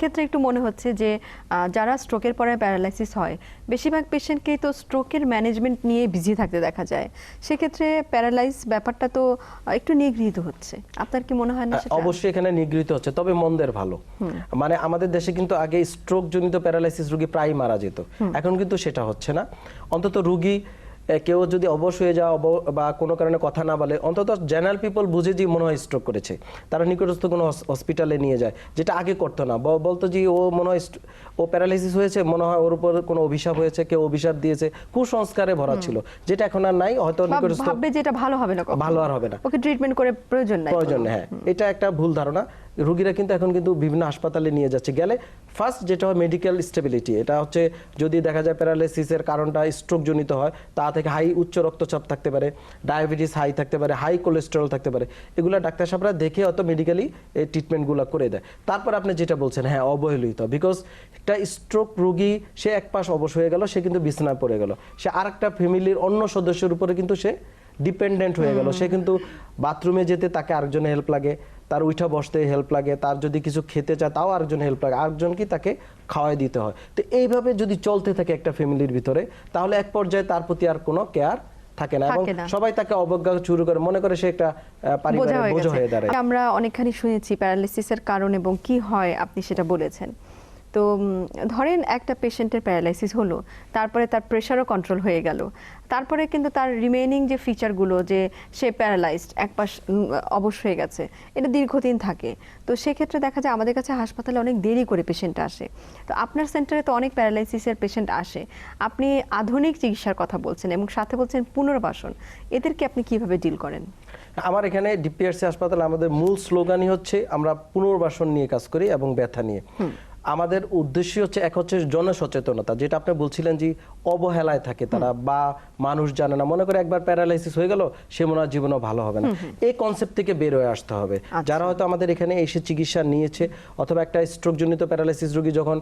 ক্ষেত্রে একটু মনে হচ্ছে যে যারা স্ট্রোকের পরে প্যারালাইসিস হয় বেশিরভাগ পেশেন্টকেই তো স্ট্রোকের ম্যানেজমেন্ট নিয়ে বিজি থাকতে দেখা যায়। সেক্ষেত্রে প্যারালাইজ ব্যাপারটা তো একটু নিগৃহীত হচ্ছে। আপনার কি মনে হয় না অবশ্যই এখানে নিগৃহীত হচ্ছে তবে মন্দের ভালো। মানে আমাদের দেশে কিন্তু আগে স্ট্রোক জনিত প্যারালাইসিস রোগী প্রায় মারা যেত। এখন কিন্তু সেটা হচ্ছে না। অন্তত রোগী কেউ যদি অবশ হয়ে অব- বা কোনো কারণে কথা না বলে অন্তত জেনারেল পিপল বুঝে যে মনে হয় স্ট্রোক করেছে তারা নিকটস্থ কোনো হসপিটালে নিয়ে যায় যেটা আগে করতো না। বলতো যে ও মনে হয় ও প্যারালাইসিস হয়েছে মনে হয় ওর উপর কোনো অভিশাপ হয়েছে কেউ অভিশাপ দিয়েছে কুসংস্কারে ভরা ছিল যেটা এখন আর নাই হয়তো নিকটস্থ ভাববে যে এটা ভালো হবে না ভালো আর হবে না। ওকে ট্রিটমেন্ট করে প্রয়োজন নাই প্রয়োজন হ্যাঁ। এটা একটা ভুল ধারণা। রোগীরা কিন্তু এখন কিন্তু বিভিন্ন হাসপাতালে নিয়ে যাচ্ছে। গেলে ফার্স্ট যেটা হয় মেডিকেল স্টেবিলিটি এটা হচ্ছে যদি দেখা যায় প্যারালাইসিসের কারণটা স্ট্রোকজনিত হয় তা থেকে হাই উচ্চ রক্তচাপ থাকতে পারে ডায়াবেটিস হাই থাকতে পারে হাই কোলেস্টেরল থাকতে পারে। এগুলো ডাক্তার সাহেবরা দেখে অত মেডিকেলি এই ট্রিটমেন্টগুলো করে দেয়। তারপর আপনি যেটা বলছেন হ্যাঁ অবহেলিত বিকজ একটা স্ট্রোক রুগী সে এক পাশ অবশ হয়ে গেল সে কিন্তু বিছানায় পড়ে গেল। সে আর একটা ফ্যামিলির অন্য সদস্যের উপরে কিন্তু সে ডিপেন্ডেন্ট হয়ে গেল। সে কিন্তু বাথরুমে যেতে তাকে আরেকজনের হেল্প লাগে। তার উঠা বসতে হেল্প লাগে তার যদি কিছু খেতে চায় তাও আরেকজন হেল্প লাগে আরেকজনকে তাকে খাওয়াই দিতে হয়। তো এইভাবে যদি চলতে থাকে একটা ফ্যামিলির ভিতরে তাহলে এক পর্যায়ে তার প্রতি আর কোনো কেয়ার থাকে না এবং সবাই তাকে অবজ্ঞা শুরু করে মনে করে সে একটা পারিবারিক বোঝা হয়ে দাঁড়ায়। আমরা অনেকখানি শুনেছি প্যারালিসিসের কারণ এবং কি হয় আপনি সেটা বলেছেন। তো ধরেন একটা পেশেন্টের প্যারালাইসিস হলো তারপরে তার প্রেশারও কন্ট্রোল হয়ে গেল। তারপরে কিন্তু তার রিমেইনিং যে ফিচারগুলো যে সে প্যারালাইজড এক পাশ উম, অবশ হয়ে গেছে এটা দীর্ঘদিন থাকে। তো সেক্ষেত্রে দেখা যায় আমাদের কাছে হাসপাতালে অনেক দেরি করে পেশেন্ট আসে। তো আপনার সেন্টারে তো অনেক প্যারালাইসিসের পেশেন্ট আসে। আপনি আধুনিক চিকিৎসার কথা বলছেন এবং সাথে বলছেন পুনর্বাসন। এদেরকে আপনি কীভাবে ডিল করেন? আমার এখানে ডিপিআরসি হাসপাতালে আমাদের মূল স্লোগানই হচ্ছে আমরা পুনর্বাসন নিয়ে কাজ করি এবং ব্যথা নিয়ে। আমাদের উদ্দেশ্য হচ্ছে এক হচ্ছে জনসচেতনতা যেটা আপনি বলছিলেন যে অবহেলায় থাকে তারা বা মানুষ জানে না। মনে করে একবার প্যারালাইসিস হয়ে গেল সে মনে হয় জীবনও ভালো হবে না। এই কনসেপ্ট থেকে বের হয়ে আসতে হবে। যারা হয়তো আমাদের এখানে এসে চিকিৎসা নিয়েছে অথবা একটা স্ট্রোকজনিত প্যারালাইসিস রোগী যখন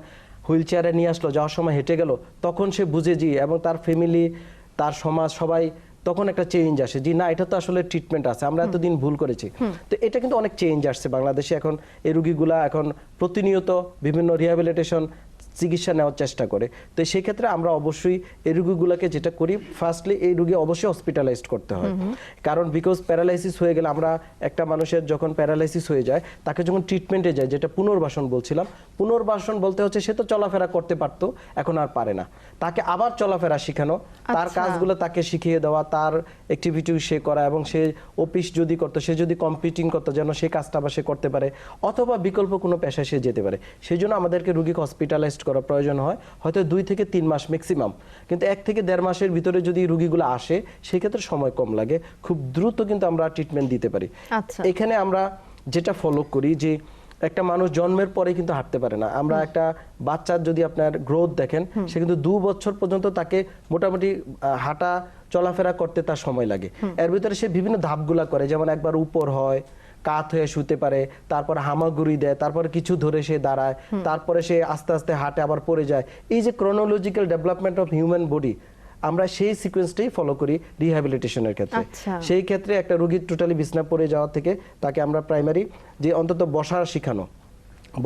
হুইল চেয়ারে নিয়ে আসলো যাওয়ার সময় হেঁটে গেল তখন সে বুঝে যে এবং তার ফ্যামিলি তার সমাজ সবাই তখন একটা চেঞ্জ আসে যে না এটা তো আসলে ট্রিটমেন্ট আছে আমরা এতদিন ভুল করেছি। তো এটা কিন্তু অনেক চেঞ্জ আসছে বাংলাদেশে। এখন এই রুগীগুলা এখন প্রতিনিয়ত বিভিন্ন রিহ্যাবিলিটেশন চিকিৎসা নেওয়ার চেষ্টা করে। তো সেই ক্ষেত্রে আমরা অবশ্যই এই রুগীগুলোকে যেটা করি ফার্স্টলি এই রুগী অবশ্যই হসপিটালাইজড করতে হয়। কারণ বিকজ প্যারালাইসিস হয়ে গেলে আমরা একটা মানুষের যখন প্যারালাইসিস হয়ে যায় তাকে যখন ট্রিটমেন্টে যায় যেটা পুনর্বাসন বলছিলাম পুনর্বাসন বলতে হচ্ছে সে তো চলাফেরা করতে পারতো এখন আর পারে না। তাকে আবার চলাফেরা শেখানো তার আচ্ছা। কাজগুলো তাকে শিখিয়ে দেওয়া তার অ্যাক্টিভিটি সে করা এবং সে অফিস যদি করতো সে যদি কম্পিটিং করতো যেন সে কাজটা আবার সে করতে পারে অথবা বিকল্প কোনো পেশায় সে যেতে পারে। সেই জন্য আমাদেরকে রুগীকে হসপিটালাইজড করা প্রয়োজন হয় হয়তো দুই থেকে তিন মাস ম্যাক্সিমাম কিন্তু এক থেকে দেড় মাসের ভিতরে যদি রুগীগুলো আসে সেক্ষেত্রে সময় কম লাগে। খুব দ্রুত কিন্তু আমরা ট্রিটমেন্ট দিতে পারি। আচ্ছা। এখানে আমরা যেটা ফলো করি যে একটা মানুষ জন্মের পরে কিন্তু হাঁটতে পারে না। আমরা একটা বাচ্চার যদি আপনার গ্রোথ দেখেন সে কিন্তু দু বছর পর্যন্ত তাকে মোটামুটি হাঁটা চলাফেরা করতে তার সময় লাগে। এর ভিতরে সে বিভিন্ন ধাপগুলা করে যেমন একবার উপর হয় কাত হয়ে শুতে পারে তারপর হামাগুড়ি দেয় তারপর কিছু ধরে সে দাঁড়ায় তারপরে সে আস্তে আস্তে হাঁটে আবার পড়ে যায়। এই যে chronological development of human body আমরা সেই সিকোয়েন্সটাই ফলো করি রিহ্যাবিলিটেশনের ক্ষেত্রে। আচ্ছা। সেই ক্ষেত্রে একটা রোগীর টোটালি বিছনা পড়ে যাওয়া থেকে তাকে আমরা প্রাইমারি যে অন্তত বসা শেখানো।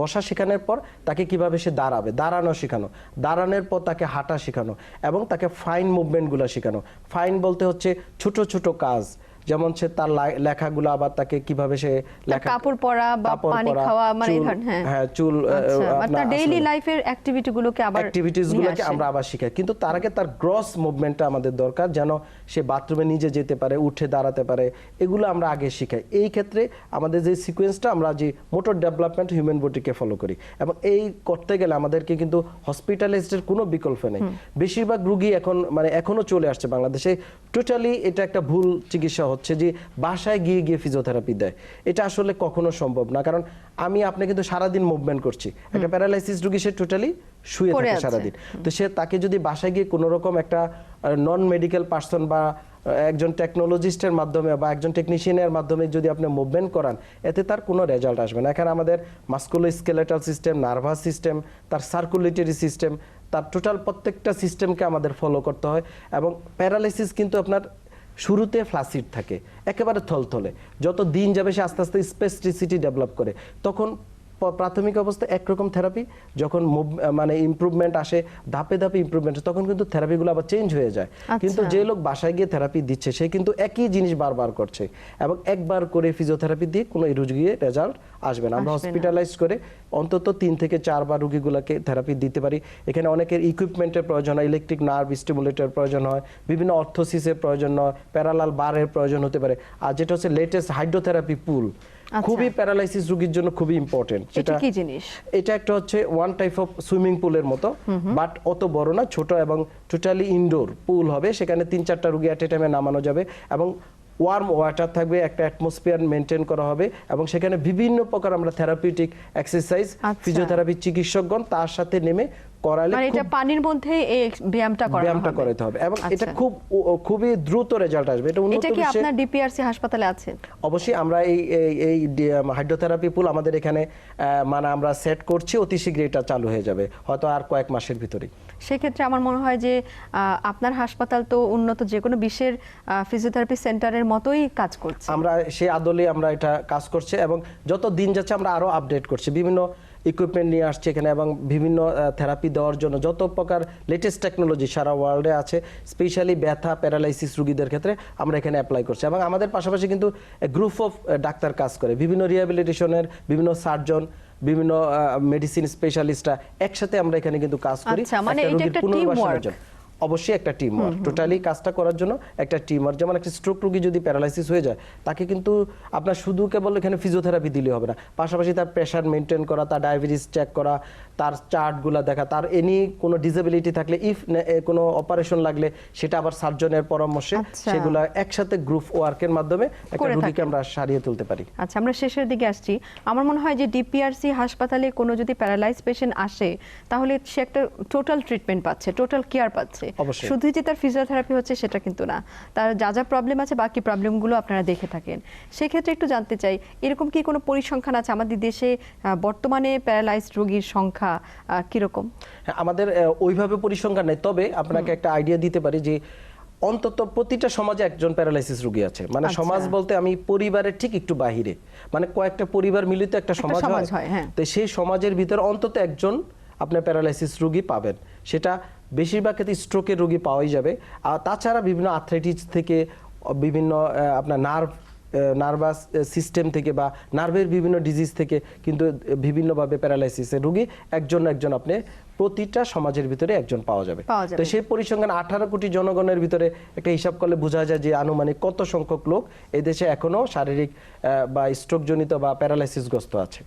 বসা শেখানোর পর তাকে কীভাবে সে দাঁড়াবে? দাঁড়ানো শেখানো। দাঁড়ানোর পর তাকে হাঁটা শেখানো এবং তাকে ফাইন মুভমেন্টগুলো শেখানো। ফাইন বলতে হচ্ছে ছোট ছোট কাজ। যেমন সে তার লেখাগুলো আবার তাকে কীভাবে সে লেখা কাপড় পরা বা পানি খাওয়া মানে এই ধরনের, হ্যাঁ। হ্যাঁ চুল আচ্ছা মানে আপনার ডেইলি লাইফের অ্যাক্টিভিটি গুলোকে আবার অ্যাক্টিভিটিস গুলোকে আমরা আবার শিখাই। কিন্তু তার আগে তার গ্রস মুভমেন্টটা আমাদের দরকার যেন সে বাথরুমে নিজে যেতে পারে উঠে দাঁড়াতে পারে এগুলো আমরা আগে শিখাই। এই ক্ষেত্রে আমাদের যে সিকোয়েন্সটা আমরা যে মোটর ডেভেলপমেন্ট হিউম্যান বডিকে ফলো করি। এবং এই করতে গেলে আমাদেরকে কিন্তু হসপিটালাইজডের কোনো বিকল্প নেই। বেশিরভাগ রুগী এখন মানে এখনও চলে আসছে বাংলাদেশে। টোটালি এটা একটা ভুল চিকিৎসা হচ্ছে যে বাসায় গিয়ে গিয়ে ফিজিওথেরাপি দেয়। এটা আসলে কখনো সম্ভব না। কারণ আমি আপনি কিন্তু সারাদিন মুভমেন্ট করছি। একটা প্যারালাইসিস রুগী সে টোটালি শুয়ে থাকে সারাদিন। তো সে তাকে যদি বাসায় গিয়ে কোনো রকম একটা নন মেডিকেল পার্সন বা একজন টেকনোলজিস্টের মাধ্যমে বা একজন টেকনিশিয়ানের মাধ্যমে যদি আপনি মুভমেন্ট করান এতে তার কোনো রেজাল্ট আসবে না। এখানে আমাদের musculo skeletal system nervous system তার সার্কুলেটরি সিস্টেম তার টোটাল প্রত্যেকটা সিস্টেমকে আমাদের ফলো করতে হয়। এবং প্যারালাইসিস কিন্তু আপনার শুরুতে ফ্লাসিড থাকে, একেবারে থলথলে। যত দিন যাবে সে আস্তে আস্তে স্পেসিসিটি ডেভেলপ করে, তখন প্রাথমিক অবস্থায় একরকম থেরাপি যখন মানে ইমপ্রুভমেন্ট আসে ধাপে ধাপে ইমপ্রুভমেন্ট তখন কিন্তু থেরাপিগুলো আবার চেঞ্জ হয়ে যায় কিন্তু আচ্ছা। যে লোক বাসায় গিয়ে থেরাপি দিচ্ছে সে কিন্তু একই জিনিস বারবার করছে এবং একবার করে ফিজিওথেরাপি দিয়ে কোনো রোগীর রেজাল্ট আসবে না আমরা হসপিটালাইজ করে অন্তত তিন থেকে চারবার রোগীগুলোকে থেরাপি দিতে পারি এখানে অনেকের ইকুইপমেন্টের প্রয়োজন হয় ইলেকট্রিক নার্ভ স্টিমুলেটর প্রয়োজন হয় বিভিন্ন অর্থোসিসের প্রয়োজন হয় প্যারালাল বারের প্রয়োজন হতে পারে আর যেটা হচ্ছে লেটেস্ট হাইড্রোথেরাপি পুল। খুবই প্যারালাইসিস রোগীর জন্য খুবই ইম্পর্টেন্ট এটা কি জিনিস? এটা একটা হচ্ছে ওয়ান টাইপ অফ সুইমিং পুলের মতো বাট অত বড় না ছোট এবং টোটালি ইনডোর পুল হবে। সেখানে তিন চারটা রুগী অ্যাট এ টাইমে নামানো যাবে এবং ওয়ার্ম ওয়াটার থাকবে একটা অ্যাটমসফিয়ার মেনটেন করা হবে এবং সেখানে বিভিন্ন প্রকার আমরা থেরাপিউটিক এক্সারসাইজ। ফিজিওথেরাপি চিকিৎসকগণ তার সাথে নেমে করালে মানে এটা পানির মধ্যে এই ব্যায়ামটা করা ব্যায়ামটা করাতে হবে এবং এটা আচ্ছা। খুব খুবই দ্রুত রেজাল্ট আসবে এটা উন্নত এটা কি আপনার ডিপিআরসি হাসপাতালে আছে অবশ্যই আমরা এই এই- হাইড্রোথেরাপি পুল আমাদের এখানে মানে আমরা সেট করছি অতি শীঘ্রই এটা চালু হয়ে যাবে হয়তো আর কয়েক মাসের ভিতরেই সেক্ষেত্রে আমার মনে হয় যে আপনার হাসপাতাল তো উন্নত, যে কোনো বিশ্বের ফিজিওথেরাপি সেন্টারের মতোই কাজ করছে। আমরা সেই আদলে আমরা এটা কাজ করছে এবং যত দিন যাচ্ছে আমরা আরও আপডেট করছি। বিভিন্ন ইকুইপমেন্ট নিয়ে আসছে এখানে এবং বিভিন্ন থেরাপি দেওয়ার জন্য যত প্রকার লেটেস্ট টেকনোলজি সারা ওয়ার্ল্ডে আছে স্পেশালি ব্যথা প্যারালাইসিস রুগীদের ক্ষেত্রে আমরা এখানে অ্যাপ্লাই করছি এবং আমাদের পাশাপাশি কিন্তু গ্রুপ অফ ডাক্তার কাজ করে। বিভিন্ন রিহ্যাবিলিটেশনের বিভিন্ন সার্জন বিভিন্ন মেডিসিন স্পেশালিস্টরা একসাথে আমরা এখানে কিন্তু কাজ করি আচ্ছা, মানে এটা একটা টিম teamwork। অবশ্যই একটা ওয়ার্ক টোটালি কাজটা করার জন্য একটা ওয়ার্ক যেমন একটা স্ট্রোক রোগী যদি প্যারালাইসিস হয়ে যায় তাকে কিন্তু আপনার শুধু কেবল এখানে ফিজিওথেরাপি দিলে হবে না। পাশাপাশি তার প্রেশার মেনটেন করা তার ডায়াবেটিস চেক করা তার চার্টগুলো দেখা তার এনি কোনো ডিসেবিলিটি থাকলে ইফ কোনো অপারেশন লাগলে সেটা আবার সার্জনের পরামর্শে আচ্ছা। সেগুলো একসাথে গ্রুপ ওয়ার্কের মাধ্যমে একটা রোগীকে আমরা সারিয়ে তুলতে পারি। আচ্ছা আমরা শেষের দিকে আসছি। আমার মনে হয় যে ডিপিআরসি হাসপাতালে কোনো যদি প্যারালাইজ পেশেন্ট আসে তাহলে সে একটা টোটাল ট্রিটমেন্ট পাচ্ছে টোটাল কেয়ার পাচ্ছে। শুধুই যে তার ফিজিওথেরাপি হচ্ছে সেটা কিন্তু না। তার যা যা প্রবলেম আছে বাকি প্রবলেমগুলো আপনারা দেখে থাকেন। সেক্ষেত্রে একটু জানতে চাই এরকম কি কোনো পরিসংখ্যান আছে? আমাদের দেশে বর্তমানে প্যারালাইজড রোগীর সংখ্যা কীরকম? হ্যাঁ, আমাদের ওইভাবে পরিসংখ্যান নেই। তবে আপনাকে একটা আইডিয়া দিতে পারি যে অন্তত প্রতিটা সমাজে একজন প্যারালাইসিস রোগী আছে। মানে আচ্ছা। সমাজ বলতে আমি পরিবারের ঠিক একটু বাহিরে। মানে কয়েকটা পরিবার মিলিত একটা সমাজ হয়। হয়, হ্যাঁ। তো সেই সমাজের ভিতরে অন্তত একজন আপনার প্যারালাইসিস রোগী পাবেন। সেটা বেশিরভাগ ক্ষেত্রে স্ট্রোকের রোগী পাওয়াই যাবে। আর তাছাড়া বিভিন্ন আথলেটিক্স থেকে, বিভিন্ন আপনার নার্ভ নার্ভাস সিস্টেম থেকে বা নার্ভের বিভিন্ন ডিজিজ থেকে কিন্তু বিভিন্নভাবে প্যারালাইসিসের রুগী একজন একজন আপনি প্রতিটা সমাজের ভিতরে একজন পাওয়া যাবে। তো সেই পরিসংখ্যান আঠারো কোটি জনগণের ভিতরে একটা হিসাব করলে বোঝা যায় যে আনুমানিক কত সংখ্যক লোক এই দেশে এখনও শারীরিক বা স্ট্রোক জনিত বা প্যারালাইসিসগ্রস্ত আছে।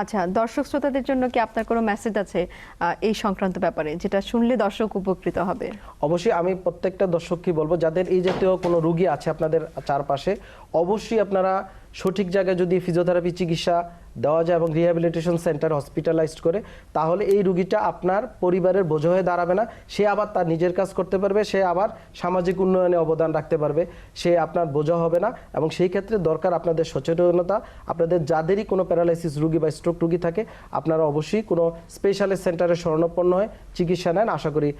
আচ্ছা দর্শক শ্রোতাদের জন্য কি আপনার কোনো মেসেজ আছে এই সংক্রান্ত ব্যাপারে? যেটা শুনলে দর্শক উপকৃত হবে। অবশ্যই আমি প্রত্যেকটা দর্শককে বলব যাদের এই জাতীয় কোনো রোগী আছে আপনাদের চারপাশে অবশ্যই আপনারা সঠিক জায়গায় যদি ফিজিওথেরাপি চিকিৎসা দেওয়া যায় এবং রিহ্যাবিলিটেশন সেন্টার হসপিটালাইজড করে, তাহলে এই রুগীটা আপনার পরিবারের বোঝা হয়ে দাঁড়াবে না। সে আবার তার নিজের কাজ করতে পারবে, সে আবার সামাজিক উন্নয়নে অবদান রাখতে পারবে, সে আপনার বোঝা হবে না এবং সেই ক্ষেত্রে দরকার আপনাদের সচেতনতা, আপনাদের যাদেরই কোনো প্যারালাইসিস রুগী বা স্ট্রোক রুগী থাকে, আপনারা অবশ্যই কোনো স্পেশালিস্ট সেন্টারে শরণাপন্ন হয়ে চিকিৎসা নেন। আশা করি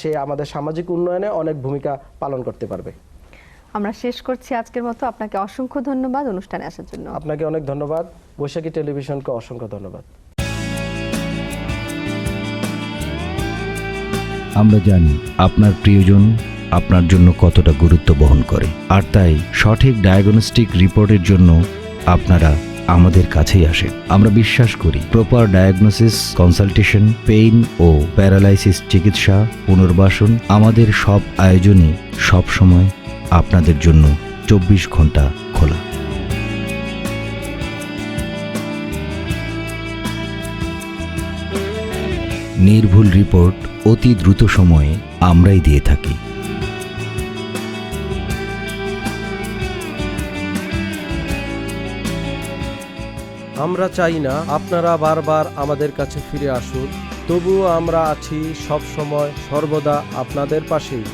সে আমাদের সামাজিক উন্নয়নে অনেক ভূমিকা পালন করতে পারবে। আমরা শেষ করছি আজকের মতো। আপনাকে অসংখ্য ধন্যবাদ অনুষ্ঠানে আসার জন্য। আপনাকে অনেক ধন্যবাদ। বৈশাখী টেলিভিশনকে অসংখ্য ধন্যবাদ। আমরা জানি আপনার প্রিয়জন আপনার জন্য কতটা গুরুত্ব বহন করে। আর তাই সঠিক ডায়াগনস্টিক রিপোর্টের জন্য আপনারা আমাদের কাছেই আসেন। আমরা বিশ্বাস করি প্রপার ডায়াগনোসিস কনসালটেশন পেইন ও প্যারালাইসিস চিকিৎসা পুনর্বাসন আমাদের সব আয়োজনই সব সময় আপনাদের জন্য চব্বিশ ঘণ্টা খোলা। নির্ভুল রিপোর্ট অতি দ্রুত সময়ে আমরাই দিয়ে থাকি। আমরা চাই না আপনারা বারবার আমাদের কাছে ফিরে আসুন, তবুও আমরা আছি সব সময় সর্বদা আপনাদের পাশেই।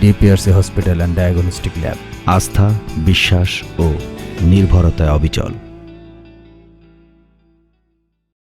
DPRC hospital and diagnostic lab. আস্থা বিশ্বাস ও নির্ভরতায় অবিচল।